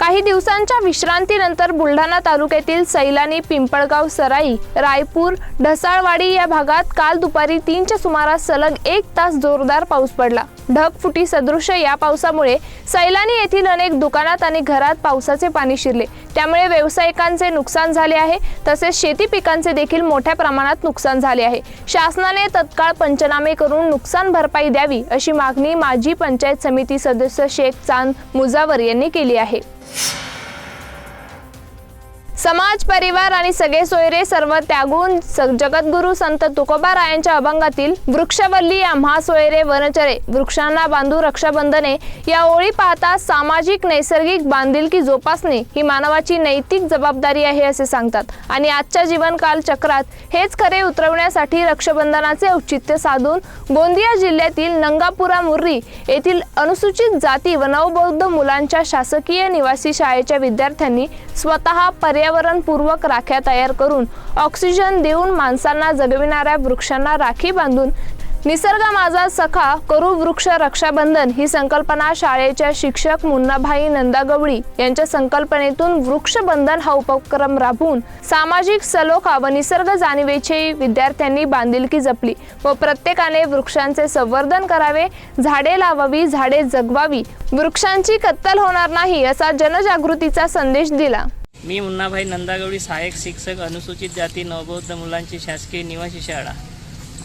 काही दिवसांच्या विश्रांतीनंतर बुलढाणा तालुक्यातील सैलानी पिंपळगाव सराई रायपूर ढसाळवाडी या भागात काल दुपारी तीनच्या सुमारास सलग एक तास जोरदार पाऊस पडला. ढगफुटी सदृश या पावसामुळे सैलानी येथील अनेक दुकानात आणि घरात पावसाचे पाणी शिरले. त्यामुळे व्यावसायिकांचे नुकसान झाले आहे तसेच शेती पिकांचे देखील मोठ्या प्रमाणात नुकसान झाले आहे. शासनाने तत्काळ पंचनामे करून नुकसान भरपाई द्यावी अशी मागणी माजी पंचायत समिती सदस्य शेख चांद मुजावर यांनी केली आहे. समाज परिवार आणि सगळे सोयरे सर्व त्यागून जगद्गुरू जगद्गुरु संत तुकोबारायांच्या अभंगातील वृक्षवल्ली या महासोयरे वनचरे वृक्षांना बांधू रक्षाबंधने या ओळी पाहता सामाजिक नैसर्गिक बांधिलकी जोपासणे ही मानवाची नैतिक जबाबदारी आहे असे सांगतात. आणि आजच्या जीवनकाल चक्रात हेच खरे उतरवण्यासाठी रक्षाबंधनाचे औचित्य साधून गोंदिया जिल्ह्यातील नंगापुरा मुर्री येथील अनुसूचित जाती व नवबौद्ध मुलांच्या शासकीय निवासी शाळेच्या विद्यार्थ्यांनी स्वतः पर्यावरणपूर्वक राख्या तयार करून ऑक्सिजन देऊन माणसांना जगविणाऱ्या वृक्षांना राखी बांधून निसर्ग माझा सखा करू वृक्ष रक्षाबंधन ही संकल्पना शाळेच्या शिक्षक मुन्नाभाई नंदागवळी यांच्या संकल्पनेतून वृक्षबंधन हा उपक्रम राबवून सामाजिक सलोखा व निसर्ग जाणीवेची विद्यार्थ्यांनी बांधिलकी जपली व प्रत्येकाने वृक्षांचे संवर्धन करावे झाडे लावावी झाडे जगवावी वृक्षांची कत्तल होणार नाही असा जनजागृतीचा संदेश दिला. मी मुन्नाभाई नंदागवडी सहाय्यक शिक्षक अनुसूचित जाती नवबौद्ध मुलांची शासकीय निवासी शाळा.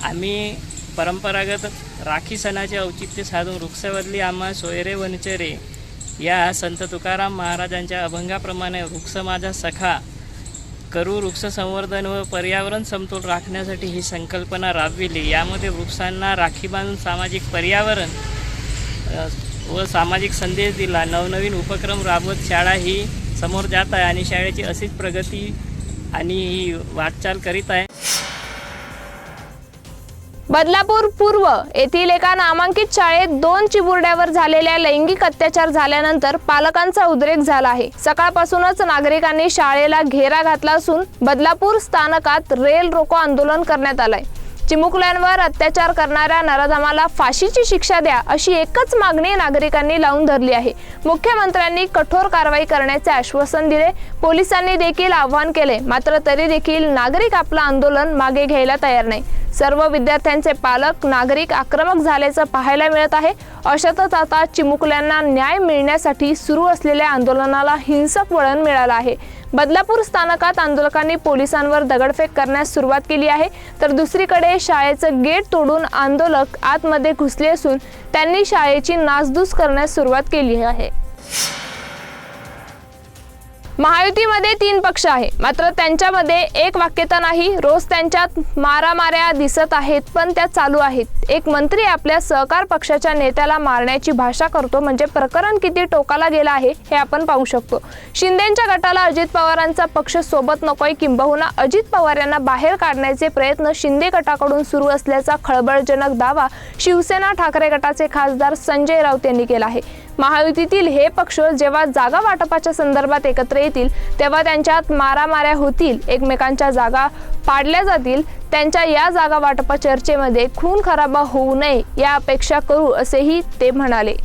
आम्ही परंपरागत राखी सणाचे औचित्य साधून वृक्षवदली आम्हा सोयरे वनचरे या संत तुकाराम महाराजांच्या अभंगाप्रमाणे वृक्ष माझा सखा करू वृक्ष संवर्धन व पर्यावरण समतोल राखण्यासाठी ही संकल्पना राबविली. यामध्ये वृक्षांना राखी बांधून सामाजिक पर्यावरण व सामाजिक संदेश दिला. नवनवीन उपक्रम राबवत शाळा ही समोर जात आहे आणि शाळेची अशीच प्रगती आणि ही वाटचाल करीत आहे. बदलापूर पूर्व येथील एका नामांकित शाळेत दोन चिबुरड्यावर झालेल्या लैंगिक अत्याचार झाल्यानंतर पालकांचा उद्रेक झाला आहे. सकाळपासूनच नागरिकांनी शाळेला घेरा घातला असून बदलापूर स्थानकात रेल रोको आंदोलन करण्यात आलंय. चिमुकल्यांवर अत्याचार करणाऱ्या नराधमाला फाशीची शिक्षा द्या अशी एकच मागणी नागरिकांनी लावून धरली आहे. मुख्यमंत्र्यांनी कठोर कारवाई करण्याचे आश्वासन दिले. पोलिसांनी देखील आवाहन केले. मात्र तरी देखील नागरिक आपलं आंदोलन मागे घ्यायला तयार नाही. सर्व विद्यार्थ्यांचे पालक नागरिक आक्रमक झाल्याचं पाहायला मिळत आहे. अशातच आता चिमुकल्यांना न्याय मिळण्यासाठी सुरू असलेल्या आंदोलनाला हिंसक वळण मिळालं आहे. बदलापूर स्थानकात आंदोलकांनी पोलिसांवर दगडफेक करण्यास सुरुवात केली आहे. तर दुसरीकडे शाळेचं गेट तोडून आंदोलक आतमध्ये घुसले असून त्यांनी शाळेची नासधूस करण्यास सुरुवात केली आहे. महायुतीमध्ये तीन पक्ष आहे. मात्र त्यांच्यामध्ये एक वाक्यता नाही रोज त्यांच्यात मारामाऱ्या दिसत आहेत पण त्या चालू आहेत. एक मंत्री आपल्या सहकार पक्षाच्या नेत्याला मारण्याची भाषा करतो म्हणजे प्रकरण किती टोकाला गेलं आहे हे आपण पाहू शकतो. शिंदेच्या गटाला अजित पवारांचा पक्ष सोबत नकोय किंबहुना अजित पवार यांना बाहेर काढण्याचे प्रयत्न शिंदे गटाकडून सुरू असल्याचा खळबळजनक दावा शिवसेना ठाकरे गटाचे खासदार संजय राऊत यांनी केला आहे. महायुतीतील हे पक्ष जेव्हा जागा वाटपाच्या संदर्भात एकत्र येतील तेव्हा त्यांच्यात मारामाऱ्या होतील एकमेकांच्या जागा पाडल्या जातील त्यांच्या या जागा वाटपा चर्चेमध्ये खून खराबा होऊ नये या अपेक्षा करू असेही ते म्हणाले.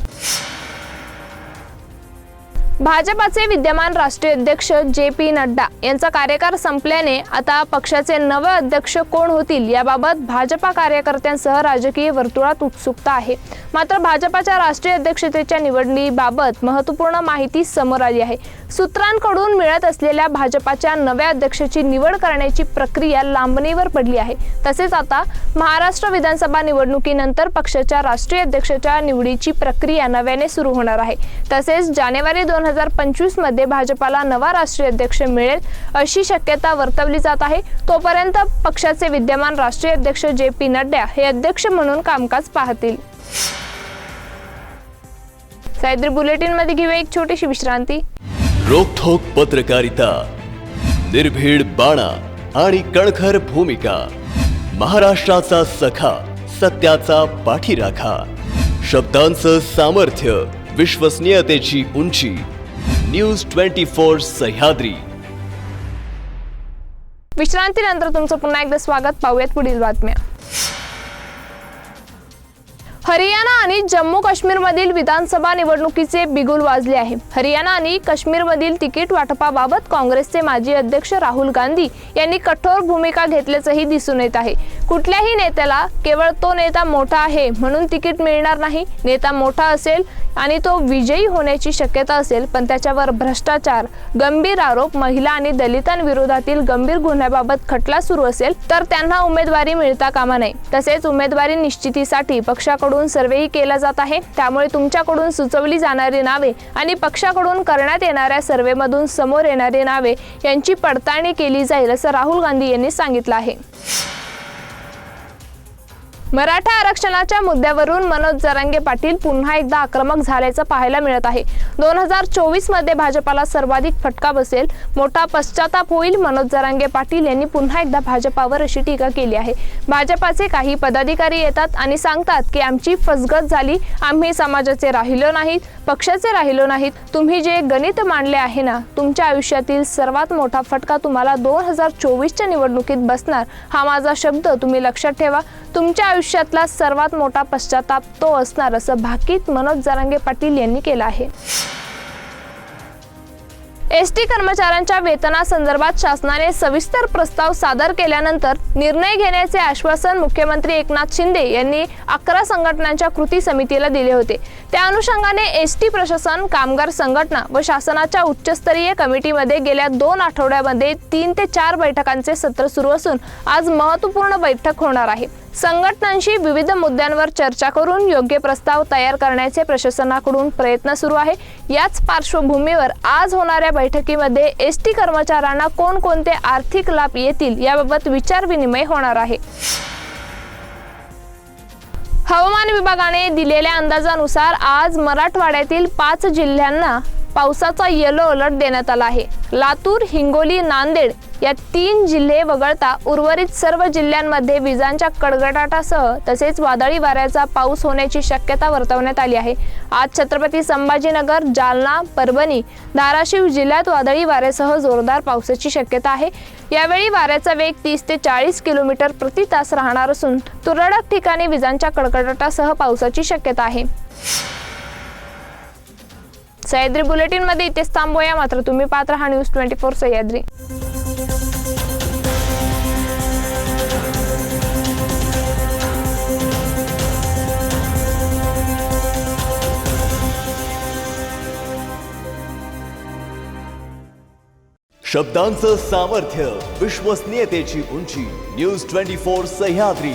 भाजपाचे विद्यमान राष्ट्रीय अध्यक्ष जे पी नड्डा यांचा कार्यकाळ संपल्याने आता पक्षाचे नवे अध्यक्ष कोण होतील याबाबत भाजपा कार्यकर्त्यांसह राजकीय वर्तुळात उत्सुकता आहे. मात्र भाजपाच्या राष्ट्रीय अध्यक्षतेच्या निवडणुकीबाबत महत्त्वपूर्ण माहिती समोर आली आहे. सूत्रांकडून मिळत असलेल्या भाजपाच्या नव्या अध्यक्षाची निवड करण्याची प्रक्रिया लांबणीवर पडली आहे. तसेच आता महाराष्ट्र विधानसभा निवडणुकीनंतर पक्षाच्या राष्ट्रीय अध्यक्षाच्या निवडीची प्रक्रिया नव्याने सुरू होणार आहे. तसेच जानेवारी दोन हजार पंचवीसमध्ये भाजपाला नवा राष्ट्रीय अध्यक्ष मिळेल अशी शक्यता वर्तवली जात आहे. तोपर्यंत पक्षाचे विद्यमान राष्ट्रीय अध्यक्ष जे पी नड्डा हे अध्यक्ष म्हणून कामकाज पाहतील. सायद्री बुलेटिनमध्ये घेऊया एक छोटीशी विश्रांती. रोखोक पत्रकारिता निर्भीड बाणा आणि कणखर भूमिका महाराष्ट्राचा सखा सत्याचा पाठीराखा शब्दांचं सामर्थ्य विश्वसनीयतेची उंची न्यूज ट्वेंटी फोर सह्याद्री. विश्रांतीनंतर तुमचं पुन्हा एकदा स्वागत. पाहूयात पुढील बातम्या. हरियाणा आणि जम्मू काश्मीरमधील विधानसभा निवडणुकीचे बिगुल वाजले आहे. हरियाणा आणि काश्मीरमधील तिकीट वाटपाबाबत काँग्रेसचे माजी अध्यक्ष राहुल गांधी यांनी कठोर भूमिका घेतल्याचंही दिसून येत आहे. कुठल्याही नेत्याला केवळ तो नेता मोठा आहे म्हणून तिकीट मिळणार नाही. नेता मोठा असेल आणि तो विजयी होण्याची शक्यता असेल पण त्याच्यावर भ्रष्टाचार गंभीर आरोप महिला आणि दलितांविरोधातील गंभीर गुन्ह्याबाबत खटला सुरू असेल तर त्यांना उमेदवारी मिळता कामा नये. तसेच उमेदवारी निश्चितीसाठी पक्षाकडून सर्वेही केला जात आहे. त्यामुळे तुमच्याकडून सुचवली जाणारी नावे आणि पक्षाकडून करण्यात येणाऱ्या सर्वेमधून समोर येणारी नावे यांची पडताळणी केली जाईल असं राहुल गांधी यांनी सांगितलं आहे. मराठा आरक्षणाच्या मुद्द्यावरून मनोज जरांगे पाटील पुन्हा एकदा आक्रमक झाल्याचं पाहायला मिळत आहे. दोन हजार चोवीसमध्ये भाजपाला सर्वाधिक फटका बसेल. मोठा पश्चाताप होईल मनोज जरांगे पाटील यांनी पुन्हा एकदा भाजपावर अशी टीका केली आहे. भाजपाचे काही पदाधिकारी येतात आणि सांगतात की आमची फसगत झाली. आम्ही समाजाचे राहिलो नाहीत पक्षाचे राहिलो नाहीत. तुम्ही जे गणित मांडले आहे ना तुमच्या आयुष्यातील सर्वात मोठा फटका तुम्हाला दोन हजार चोवीसच्या निवडणुकीत बसणार. हा माझा शब्द तुम्ही लक्षात ठेवा. तुमच्या आयुष्यातला सर्वात मोठा पश्चाताप तो असणार असं भाकीत मनोज जरांगे पाटील यांनी केलं आहे. एस टी कर्मचाऱ्यांच्या वेतनासंदर्भात शासनाने सविस्तर प्रस्ताव सादर केल्यानंतर निर्णय घेण्याचे आश्वासन मुख्यमंत्री एकनाथ शिंदे यांनी अकरा संघटनांच्या कृती समितीला दिले होते. त्या अनुषंगाने एस टी प्रशासन कामगार संघटना व शासनाच्या उच्चस्तरीय कमिटीमध्ये गेल्या दोन आठवड्यामध्ये तीन ते चार बैठकांचे सत्र सुरू असून आज महत्त्वपूर्ण बैठक होणार आहे. संघटनांशी विविध मुद्द्यांवर चर्चा करून योग्य प्रस्ताव तयार करण्याचे प्रशासनाकडून प्रयत्न सुरू आहे. याच पार्श्वभूमीवर आज होणाऱ्या बैठकीमध्ये एस टी कर्मचाऱ्यांना कोणकोणते आर्थिक लाभ येतील याबाबत विचारविनिमय होणार आहे. हवामान विभागाने दिलेल्या अंदाजानुसार आज मराठवाड्यातील पाच जिल्ह्यांना पावसाचा येलो अलर्ट देण्यात आला आहे. लातूर हिंगोली नांदेड या तीन जिल्हे वगळता उर्वरित सर्व जिल्ह्यांमध्ये विजांच्या कडगडाटासह तसेच वादळी वाऱ्याचा पाऊस होण्याची शक्यता वर्तवण्यात आली आहे. आज छत्रपती संभाजीनगर जालना परभणी धाराशिव जिल्ह्यात वादळी वाऱ्यासह जोरदार पावसाची शक्यता आहे. यावेळी वाऱ्याचा वेग तीस ते चाळीस किलोमीटर प्रति तास राहणार असून तुरळक ठिकाणी विजांच्या कडकडाटासह पावसाची शक्यता आहे. सह्याद्री बुलेटिनमध्ये इथेच थांबूया. मात्र तुम्ही पात्र राहा न्यूज ट्वेंटी फोर सह्याद्री शब्दांचं सामर्थ्य विश्वसनीयतेची उंची न्यूज ट्वेंटी फोर सह्याद्री.